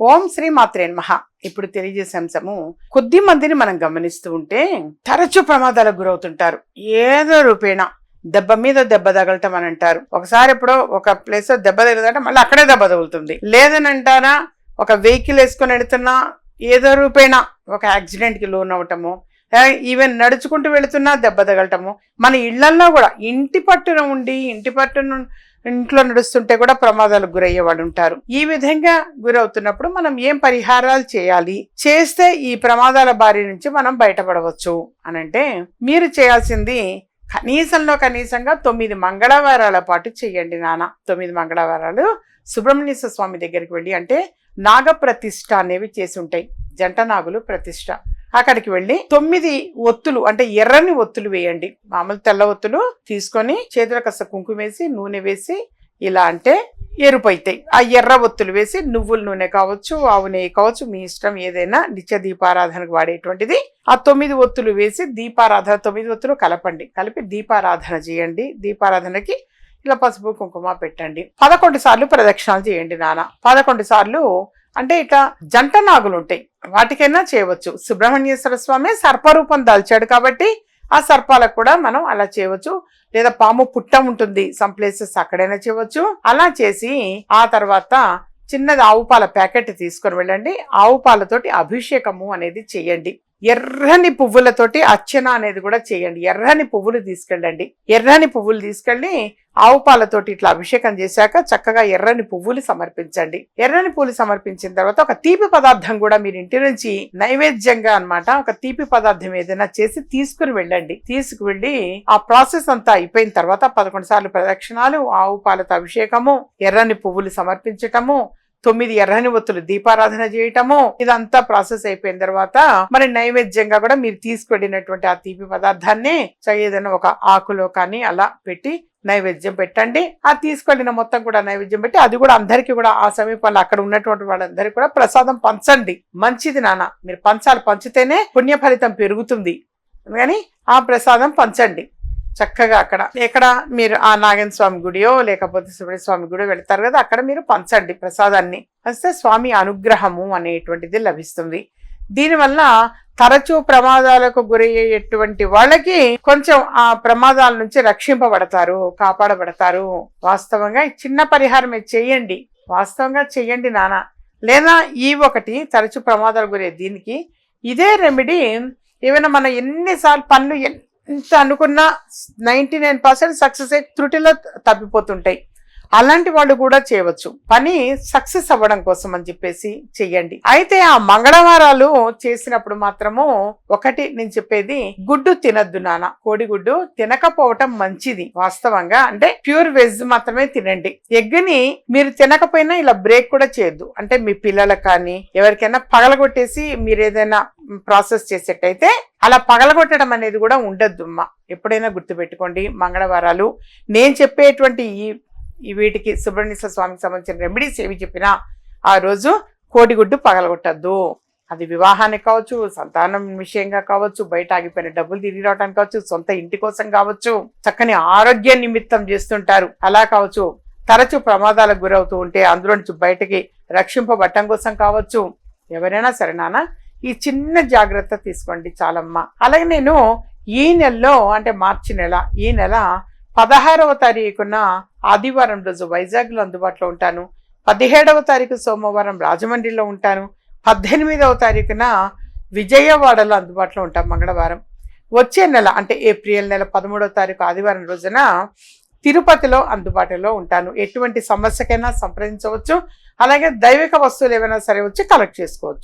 ఓం శ్రీ మాత్రే నమః. ఇప్పుడు తెలియజేసే అంశము కొద్ది మందిని మనం గమనిస్తూ ఉంటే తరచు ప్రమాదాలకు గురవుతుంటారు. ఏదో రూపేణ దెబ్బ మీద దెబ్బ తగలటం అని అంటారు. ఒకసారి ఎప్పుడో ఒక ప్లేస్లో దెబ్బ తగిలిందంటే మళ్ళీ అక్కడే దెబ్బ తగులుతుంది. లేదని అంటారా ఒక వెహికల్ వేసుకొని వెళుతున్నా ఏదో రూపేణ. ఒక యాక్సిడెంట్కి లోన్ అవటము ఈవెన్ నడుచుకుంటూ వెళుతున్నా దెబ్బ తగలటము. మన ఇళ్ళల్లో కూడా ఇంటి పట్టున ఉండి ఇంటి పట్టున ఇంట్లో నడుస్తుంటే కూడా ప్రమాదాలకు గురయ్యేవాడు ఉంటారు. ఈ విధంగా గురవుతున్నప్పుడు మనం ఏం పరిహారాలు చేయాలి? చేస్తే ఈ ప్రమాదాల బారి నుంచి మనం బయటపడవచ్చు అని అంటే మీరు చేయాల్సింది కనీసంలో కనీసంగా తొమ్మిది మంగళవారాల పాటు చెయ్యండి నాన్న. తొమ్మిది మంగళవారాలు సుబ్రహ్మణ్య స్వామి దగ్గరికి వెళ్ళి అంటే నాగప్రతిష్ఠ అనేవి చేసి ఉంటాయి. జంట నాగులు ప్రతిష్ఠ. అక్కడికి వెళ్ళి తొమ్మిది ఒత్తులు అంటే ఎర్రని ఒత్తులు వేయండి. మామూలు తెల్ల ఒత్తులు తీసుకొని చేతుల కాస్త కుంకుమ వేసి నూనె వేసి ఇలా అంటే ఎరుపు అవుతాయి ఆ ఎర్ర ఒత్తులు వేసి నువ్వుల నూనె కావచ్చు ఆవు నెయ్యి కావచ్చు మీ ఇష్టం ఏదైనా నిత్య దీపారాధనకు వాడేటువంటిది. ఆ తొమ్మిది ఒత్తులు వేసి దీపారాధన తొమ్మిది ఒత్తులు కలపండి. కలిపి దీపారాధన చేయండి. దీపారాధనకి ఇలా పసుపు కుంకుమ పెట్టండి. పదకొండు సార్లు ప్రదక్షిణాలు చేయండి నాన్న. పదకొండు సార్లు అంటే ఇట్లా జంట నాగులు ఉంటాయి. వాటికైనా చేయవచ్చు. సుబ్రహ్మణ్యేశ్వర స్వామి సర్పరూపం దాల్చాడు కాబట్టి ఆ సర్పాలకు కూడా మనం అలా చేయవచ్చు. లేదా పాము పుట్ట ఉంటుంది. సమ్ ప్లేసెస్ అక్కడైనా చేయవచ్చు. అలా చేసి ఆ తర్వాత చిన్నది ఆవు పాల ప్యాకెట్ తీసుకొని వెళ్ళండి. ఆవు పాలతోటి అభిషేకము అనేది చేయండి. ఎర్రని పువ్వులతోటి అర్చన అనేది కూడా చేయండి. ఎర్రని పువ్వులు తీసుకెళ్ళండి. ఎర్రని పువ్వులు తీసుకెళ్ళి ఆవు పాలతోటి ఇట్లా అభిషేకం చేశాక చక్కగా ఎర్రని పువ్వులు సమర్పించండి. ఎర్రని పువ్వులు సమర్పించిన తర్వాత ఒక తీపి పదార్థం కూడా మీరు ఇంటి నుంచి నైవేద్యంగా అనమాట ఒక తీపి పదార్థం ఏదైనా చేసి తీసుకుని వెళ్ళండి. తీసుకువెళ్ళి ఆ ప్రాసెస్ అంతా అయిపోయిన తర్వాత పదకొండు సార్లు ప్రదక్షిణాలు ఆవు పాలతో అభిషేకము ఎర్రని పువ్వులు సమర్పించటము తొమ్మిది ఎర్రని ఒత్తులు దీపారాధన చేయటము. ఇదంతా ప్రాసెస్ అయిపోయిన తర్వాత మరి నైవేద్యంగా కూడా మీరు తీసుకెళ్ళినటువంటి ఆ తీపి పదార్థాన్ని ఏదైనా ఒక ఆకులో కానీ అలా పెట్టి నైవేద్యం పెట్టండి. ఆ తీసుకెళ్ళిన మొత్తం కూడా నైవేద్యం పెట్టి అది కూడా అందరికీ కూడా ఆ సమీపంలో అక్కడ ఉన్నటువంటి వాళ్ళందరికీ కూడా ప్రసాదం పంచండి. మంచిది నాన్న. మీరు పంచాలి పంచితేనే పుణ్య ఫలితం పెరుగుతుంది. కానీ ఆ ప్రసాదం పంచండి. చక్కగా అక్కడ. ఎక్కడ మీరు ఆ నాగేంద్ర స్వామి గుడియో లేకపోతే సుబ్రహ్మణ్య స్వామి గుడియో వెళ్తారు కదా అక్కడ మీరు పంచండి ప్రసాదాన్ని. వస్తే స్వామి అనుగ్రహము అనేటువంటిది లభిస్తుంది. దీనివల్ల తరచూ ప్రమాదాలకు గురయ్యేటువంటి వాళ్ళకి కొంచెం ఆ ప్రమాదాల నుంచి రక్షింపబడతారు కాపాడబడతారు. వాస్తవంగా చిన్న పరిహారమే చేయండి. వాస్తవంగా చెయ్యండి నాన్న లేదా ఈ ఒకటి తరచూ ప్రమాదాలు గురయ్యే దీనికి. ఇదే రెమెడీ ఏమైనా మనం ఎన్నిసార్లు పనులు ఇంత అనుకున్న నైంటీ నైన్ పర్సెంట్ సక్సెస్ త్రుటిలో తప్పిపోతుంటాయి. అలాంటి వాళ్ళు కూడా చేయవచ్చు. పని సక్సెస్ అవ్వడం కోసం అని చెప్పేసి చెయ్యండి. అయితే ఆ మంగళవారాలు చేసినప్పుడు మాత్రము ఒకటి నేను చెప్పేది గుడ్డు తినద్దు నాన్న. కోడిగుడ్డు తినకపోవటం మంచిది వాస్తవంగా. అంటే ప్యూర్ వెజ్ మాత్రమే తినండి. ఎగ్ని మీరు తినకపోయినా ఇలా బ్రేక్ కూడా చేయొద్దు. అంటే మీ పిల్లలకు కానీ ఎవరికైనా పగలగొట్టేసి మీరు ఏదైనా ప్రాసెస్ చేసేటైతే అలా పగలగొట్టడం అనేది కూడా ఉండద్దు అమ్మ. ఎప్పుడైనా గుర్తుపెట్టుకోండి మంగళవారాలు. నేను చెప్పేటువంటి ఈ ఈ వీటికి సుబ్రహ్మణ్య స్వామికి సంబంధించిన రెమెడీస్ ఏవి చెప్పినా ఆ రోజు కోడిగుడ్డు పగలగొట్టద్దు. అది వివాహానికి కావచ్చు సంతానం విషయంగా కావచ్చు బయట ఆగిపోయిన డబ్బులు తిరిగి రావడానికి కావచ్చు సొంత ఇంటి కోసం కావచ్చు చక్కని ఆరోగ్య నిమిత్తం చేస్తుంటారు. అలా కావచ్చు తరచూ ప్రమాదాలకు గురవుతూ ఉంటే అందులో నుంచి బయటకి రక్షింపబట్టం కోసం కావచ్చు ఎవరైనా సరే నాన్న ఈ చిన్న జాగ్రత్త తీసుకోండి చాలమ్మ. అలాగే నేను ఈ నెలలో అంటే మార్చి నెల ఈ నెల పదహారవ తారీఖున ఆదివారం రోజు వైజాగ్లో అందుబాటులో ఉంటాను. పదిహేడవ తారీఖు సోమవారం రాజమండ్రిలో ఉంటాను. పద్దెనిమిదవ తారీఖున విజయవాడలో అందుబాటులో ఉంటాం మంగళవారం. వచ్చే నెల అంటే ఏప్రిల్ నెల పదమూడవ తారీఖు ఆదివారం రోజున తిరుపతిలో అందుబాటులో ఉంటాను. ఎటువంటి సమస్యకైనా సంప్రదించవచ్చు. అలాగే దైవిక వస్తువులు ఏమైనా సరే వచ్చి కలెక్ట్ చేసుకోవచ్చు.